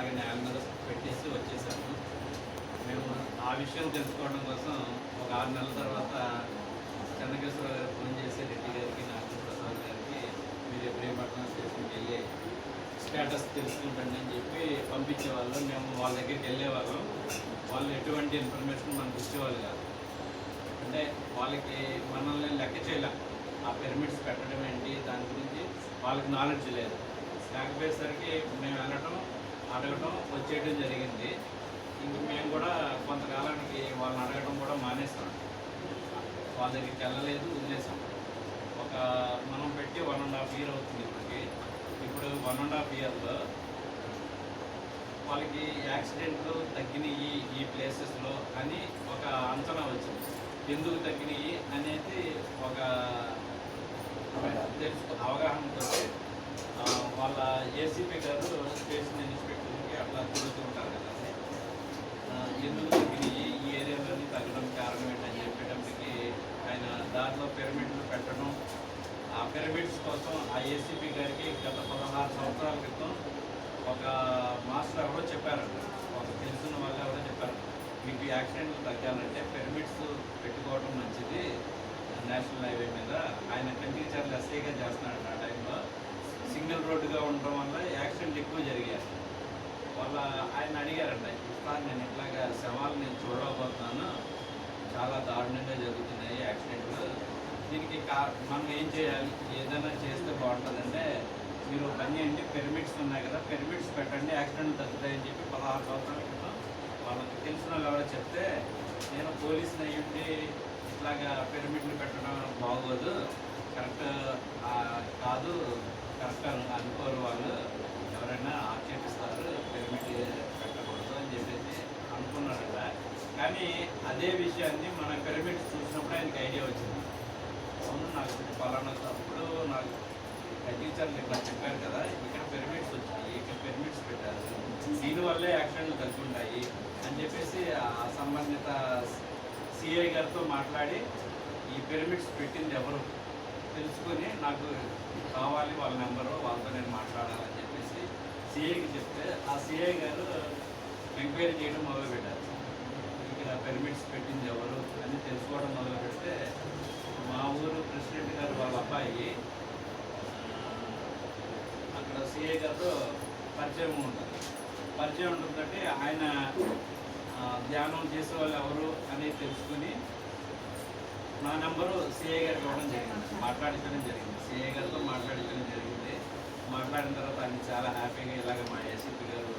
అలాగే నేల మీద పెట్టేసి వచ్చేసాము. మేము ఆ విషయం తెలుసుకోవడం కోసం ఒక ఆరు నెలల తర్వాత చెన్నకేశ్వరరావు గారు ఫోన్ చేసి రెడ్డి గారికి నాగేశ్వర ప్రసాద్ గారికి మీరు ఇబ్రహీంపట్నం స్టేషన్కి వెళ్ళి స్టేటస్ తెలుసుకుంటండి అని చెప్పి పంపించేవాళ్ళు మేము వాళ్ళ దగ్గరికి వెళ్ళేవాళ్ళం వాళ్ళు ఎటువంటి ఇన్ఫర్మేషన్ మనకు ఇచ్చేవాళ్ళు కాదు. అంటే వాళ్ళకి మనల్ని లెక్క చేయలేం. ఆ పిరమిడ్స్ పెట్టడం ఏంటి? దాని గురించి వాళ్ళకి నాలెడ్జ్ లేదు. లేకపోయేసరికి మేము వెళ్ళటం అడగటం వచ్చేయడం జరిగింది. ఇంక మేము కూడా కొంతకాలానికి వాళ్ళని అడగడం కూడా మానేస్తాం వాళ్ళ దగ్గరికి వెళ్ళలేదు వదిలేసాం. ఒక మనం పెట్టి వన్ అండ్ హాఫ్ ఇయర్ అవుతుంది ఇప్పటికి ఇప్పుడు వన్ అండ్ హాఫ్ ఇయర్లో వాళ్ళకి యాక్సిడెంట్లు తగ్గినాయి ఈ ప్లేసెస్లో అని ఒక అంచనా వచ్చింది. ఎందుకు తగ్గినాయి అనేది ఒక తెలుసు అవగాహనతో వాళ్ళ ఏసీపీ గారు స్టేషన్ ఇన్స్పెక్టర్కి అట్లా తిరుగుతూ ఉంటారు కదండి ఆ, ఎందుకు తగ్గినాయి ఈ ఏరియాలోని తగ్గడం కారణం ఏంటని చెప్పేటప్పటికి ఆయన దాంట్లో పిరమిడ్లు పెట్టడం ఆ పిరమిడ్స్ కోసం ఆ ఏసీపీ గారికి గత పదహారు సంవత్సరాల క్రితం ఒక మాస్టర్ ఎవరో చెప్పారంట. ఒక తెలిసిన వాళ్ళు ఎవరో చెప్పారు. మీకు యాక్సిడెంట్లు తగ్గాలంటే పిరమిడ్స్ పెట్టుకోవడం మంచిది. నేషనల్ హైవే మీద. ఆయన కంటిచర్లు ఎస్ఐగా చేస్తున్నాడు ఆ టైంలో. సింగిల్ రోడ్డుగా ఉండడం వల్ల యాక్సిడెంట్ ఎక్కువ జరిగాయి. వాళ్ళ ఆయన అడిగారంట సార్ నేను ఇట్లాగా శవాలు నేను చూడకపోతున్నాను చాలా దారుణంగా జరుగుతున్నాయి యాక్సిడెంట్లు. దీనికి కా మనం ఏం చేయాలి? ఏదైనా చేస్తే బాగుంటుందంటే మీరు పని చేయండి పిరమిడ్స్ ఉన్నాయి కదా పిరమిడ్స్ పెట్టండి యాక్సిడెంట్ తగ్గుతాయని చెప్పి పదహారు సంవత్సరాల క్రితం వాళ్ళకి తెలిసిన వాళ్ళు ఎవరో చెప్తే నేను పోలీసుని అయ్యుండి ఇట్లాగా పిరమిడ్లు పెట్టడం బాగోదు కరెక్ట్ కాదు కరెక్ట్ అనుకోరు వాళ్ళు. ఎవరైనా ఆక్షేపిస్తారు పిరమిడ్ పెట్టకూడదు అని చెప్పేసి అనుకున్నారట. కానీ అదే విషయాన్ని మన పిరమిడ్స్ చూసినప్పుడు ఆయనకి ఐడియా వచ్చింది. టీచర్లు ఇట్లా చెప్పారు కదా ఇక్కడ పిరమిడ్స్ వచ్చాయి ఇక్కడ పిరమిడ్స్ పెట్టారు. దీనివల్లే యాక్సిడెంట్లు తగ్గుంటాయి అని చెప్పేసి ఆ సంబంధిత సిఐ గారితో మాట్లాడి ఈ పిరమిడ్స్ పెట్టింది ఎవరు తెలుసుకొని నాకు కావాలి వాళ్ళ నెంబరు వాళ్ళతో నేను మాట్లాడాలని చెప్పేసి సిఐకి చెప్తే ఆ సిఐ గారు ఎంక్వైరీ చేయడం మొదలుపెట్టారు. ఇక్కడ పిరమిడ్స్ పెట్టింది ఎవరు అని తెలుసుకోవడం మొదలు పెడితే మా ఊరు ప్రెసిడెంట్ గారు వాళ్ళ అబ్బాయి సిఐ గారితో పరిచయం ఉంటుంది. పరిచయం ఉంటుందంటే ఆయన ధ్యానం చేసే వాళ్ళు ఎవరు అనేది తెలుసుకుని నా నెంబరు సిఐ గారికి ఇవ్వడం జరిగింది. మాట్లాడించడం జరిగింది. సిఐ గారితో మాట్లాడించడం జరిగింది. మాట్లాడిన తర్వాత ఆయన చాలా హ్యాపీగా ఇలాగ మా ఏసీపీ గారు